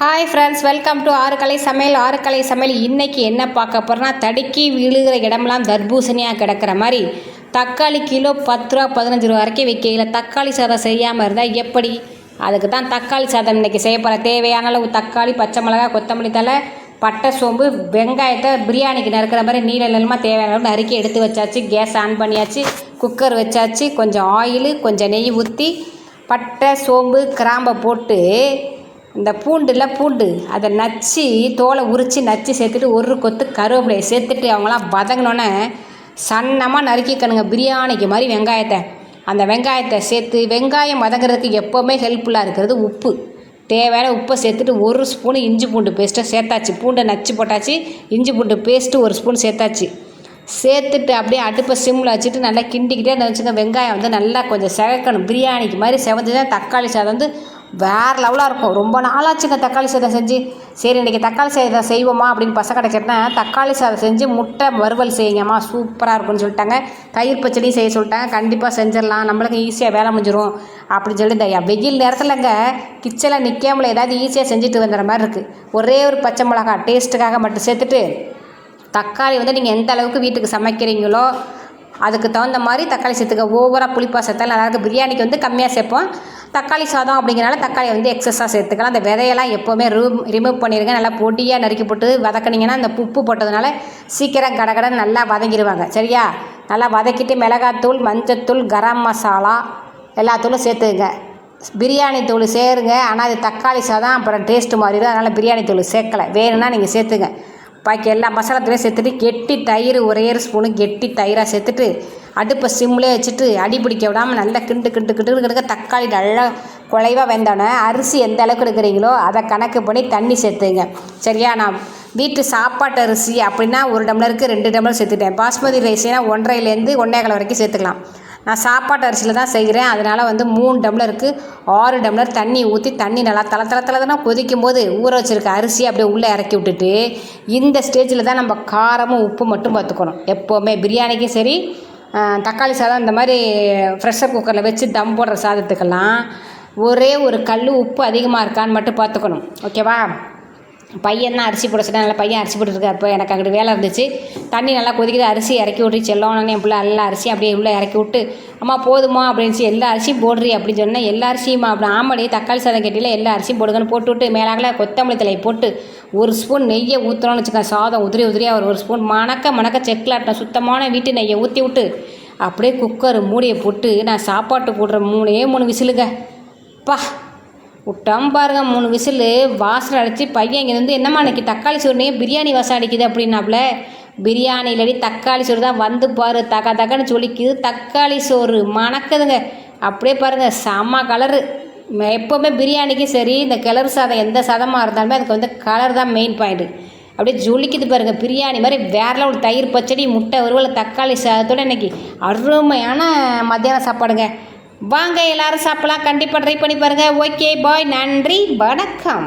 Hi friends welcome to Arukalai சமையல். ஆறுக்கலை சமையல் இன்றைக்கி என்ன பார்க்க போகிறோன்னா தடுக்கி விழுகிற இடமெல்லாம் தர்பூசணியாக கிடக்கிற மாதிரி. தக்காளி கிலோ பத்து ரூபா பதினஞ்சு ரூபா வரைக்கும் விற்கையில். தக்காளி சாதம் செய்யாமல் இருந்தால் எப்படி? அதுக்கு தான் தக்காளி சாதம் இன்றைக்கி செய்ய போகிற தேவையான அளவு தக்காளி பச்சை மிளகா கொத்தமல்லி தழை பட்டை சோம்பு வெங்காயத்தை பிரியாணிக்கு நறுக்கிற மாதிரி நீள நிலமாக தேவையான அளவு நறுக்கி எடுத்து வச்சாச்சு. கேஸ் ஆன் பண்ணியாச்சு. குக்கர் வச்சாச்சு. கொஞ்சம் ஆயில் கொஞ்சம் நெய் ஊற்றி பட்டை சோம்பு கிராம்பை போட்டு இந்த பூண்டுல பூண்டு. அதை நச்சு தோலை உரித்து நச்சு சேர்த்துட்டு ஒரு கொத்து கருவேப்பிலையை சேர்த்துட்டு அவங்களாம் வதங்கினோன்னே சன்னமாக நறுக்கிக்கணுங்க. பிரியாணிக்கு மாதிரி வெங்காயத்தை. அந்த வெங்காயத்தை சேர்த்து வெங்காயம் வதங்குறதுக்கு எப்போவுமே ஹெல்ப்ஃபுல்லாக இருக்கிறது உப்பு. தேவையான உப்பை சேர்த்துட்டு ஒரு ஸ்பூனு இஞ்சி பூண்டு பேஸ்ட்டை சேர்த்தாச்சு. பூண்டை நச்சு போட்டாச்சு இஞ்சி பூண்டு பேஸ்ட்டு ஒரு ஸ்பூன் சேர்த்தாச்சு. சேர்த்துட்டு அப்படியே அடுப்பை சிம்மில் வச்சுட்டு நல்லா கிண்டிக்கிட்டே நினச்சிங்க வெங்காயம் வந்து நல்லா கொஞ்சம் செகக்கணும். பிரியாணிக்கு மாதிரி செவந்து தான் தக்காளி சாதம் வந்து வேறு லெவலாக இருக்கும். ரொம்ப நாளாச்சுங்க தக்காளி சாதம் செஞ்சு. சரி இன்றைக்கி தக்காளி சாதம் செய்வோமா அப்படின்னு பசங்க கேட்டேன். தக்காளி சாதம் செஞ்சு முட்டை வறுவல் செய்யுங்கம்மா. சூப்பராக இருக்கும்னு சொல்லிட்டாங்க. தயிர் பச்சடியும் செய்ய சொல்லிட்டாங்க கண்டிப்பாக செஞ்சிடலாம். நம்மளுக்கு ஈஸியாக வேலை முடிஞ்சிடும் அப்படின்னு சொல்லி இந்த வெயில் நேரத்தில்ங்க கிச்சனில் நிற்காமல ஏதாவது ஈஸியாக செஞ்சுட்டு வந்துடுற மாதிரி இருக்குது ஒரே ஒரு பச்சை மிளகா டேஸ்ட்டுக்காக மட்டும் சேர்த்துட்டு தக்காளி வந்து நீங்கள் எந்த அளவுக்கு வீட்டுக்கு சமைக்கிறீங்களோ அதுக்கு தகுந்த மாதிரி தக்காளி சேர்த்துக்க. ஓவராக புளிப்பாக சேர்த்தாலும் நல்லாயிருக்கு. பிரியாணிக்கு வந்து கம்மியாக சேர்ப்போம். தக்காளி சாதம் அப்படிங்கிறனால தக்காளி வந்து எக்ஸஸாக சேர்த்துக்கலாம். அந்த விதையெல்லாம் எப்போவுமே ரூம் ரிமூவ் பண்ணிடுங்க நல்லா பொடியாக நறுக்கி போட்டு வதக்குனீங்கன்னா அந்த உப்பு போட்டதுனால சீக்கிரம் கடகடன்னு நல்லா வதங்கிடுவாங்க சரியா? நல்லா வதக்கிட்டு மிளகாத்தூள் மஞ்சத்தூள் கரம் மசாலா எல்லாத்தூளும் சேர்த்துங்க. பிரியாணி தூள் சேருங்க. ஆனால் அது தக்காளி சாதம் அப்புறம் டேஸ்ட்டு மாறிடும். அதனால் பிரியாணி தூள் சேர்க்கலை. வேணும்னா நீங்கள் சேர்த்துங்க. பாக்கி எல்லா மசாலாத்தையும் சேர்த்துட்டு கெட்டி தயிர் ஒரே ஒரு ஸ்பூனு கெட்டி தயிராக சேர்த்துட்டு அடுப்பை சிம்லேயே வச்சுட்டு அடி பிடிக்க விடாமல் நல்லா கிண்டு கிண்டு கிண்டு கிடக்க தக்காளி நல்லா குலைவாக வெந்தோடனே அரிசி எந்த அளவுக்கு எடுக்கிறீங்களோ அதை கணக்கு பண்ணி தண்ணி சேர்த்துங்க. சரியா? நான் வீட்டு சாப்பாட்டு அரிசி அப்படின்னா ஒரு டம்ளருக்கு ரெண்டு டம்ளர் சேர்த்துட்டேன். பாஸ்மதி ரைஸ்னால் ஒன்றரைலேருந்து ஒன்றேகால் வரைக்கும் சேர்த்துக்கலாம். நான் சாப்பாட்டு அரிசியில் தான் செய்கிறேன். அதனால் வந்து மூணு டம்ளருக்கு ஆறு டம்ளர் தண்ணி ஊற்றி தண்ணி நல்லா தலை தலை தலை கொதிக்கும் போது ஊற வச்சுருக்க அரிசி அப்படியே உள்ளே இறக்கி விட்டுட்டு இந்த ஸ்டேஜில் தான் நம்ம காரமும் உப்பு மட்டும் பார்த்துக்கணும். எப்போவுமே பிரியாணிக்கும் சரி தக்காளி சாதம் இந்த மாதிரி ப்ரெஷர் குக்கரில் வச்சு தம் போடுற சாதத்துக்கெல்லாம் ஒரே ஒரு கல் உப்பு அதிகமாக இருக்கான்னு மட்டும் பார்த்துக்கணும். ஓகேவா பையன் தான் அரிசி போட சொன்னால் நல்லா பையன் அரிசி போட்டுருக்கா அப்போ எனக்கு அங்கிட்டு வேலை இருந்துச்சு. தண்ணி நல்லா கொதிக்குது. அரிசி இறக்கி விட்டு செல்லோன்னு என் பிள்ளை எல்லா அரிசியும் அப்படியே உள்ளே இறக்கி விட்டு அம்மா போதுமா அப்படின்னு எல்லா அரிசியும் போடுறி அப்படின்னு சொன்னால் எல்லா அரிசியுமா அப்படி ஆமாடி தக்காளி சாதம் கட்டியில் எல்லா அரிசியும் போடுங்கன்னு போட்டு விட்டு மேலாகல கொத்தமல்லி தலையை போட்டு ஒரு ஸ்பூன் நெய்யை ஊற்றுறோன்னு வச்சுக்கோங்க. சாதம் உதிரி உதிரியாக ஒரு ஒரு ஸ்பூன் மணக்க மணக்க செக்கில் சுத்தமான வீட்டு நெய்யை ஊற்றி விட்டு அப்படியே குக்கர் மூடியை போட்டு நான் சாப்பாட்டு போடுற மூணே மூணு விசிலுங்க. பா விட்டாம பாருங்க மூணு விசில். வாசனை அடித்து பையன் இங்கே வந்து என்னம்மா அன்றைக்கி தக்காளி சோறுனே பிரியாணி வாசம் அடிக்குது அப்படின்னாப்புல பிரியாணி இல்லாட்டி தக்காளி சோறு தான் வந்து பாரு தக்க தக்கன்னு சொல்லிக்குது தக்காளி சோறு. மணக்குதுங்க. அப்படியே பாருங்கள் செம்ம கலரு எப்போவுமே பிரியாணிக்கும் சரி இந்த கிளறு சாதம் எந்த சாதமாக இருந்தாலுமே அதுக்கு வந்து கலர் தான் மெயின் பாயிண்ட்டு அப்படியே ஜொலிக்குது பாருங்கள் பிரியாணி மாதிரி வேறலாம் ஒரு தயிர் பச்சடி முட்டை ஒருவேளை தக்காளி சாதத்தோடு இன்றைக்கி அருமையான மத்தியான சாப்பாடுங்க. வாங்க எல்லாரும் சாப்பிடலாம். கண்டிப்பாக ட்ரை பண்ணி பாருங்கள் ஓகே பாய் நன்றி வணக்கம்.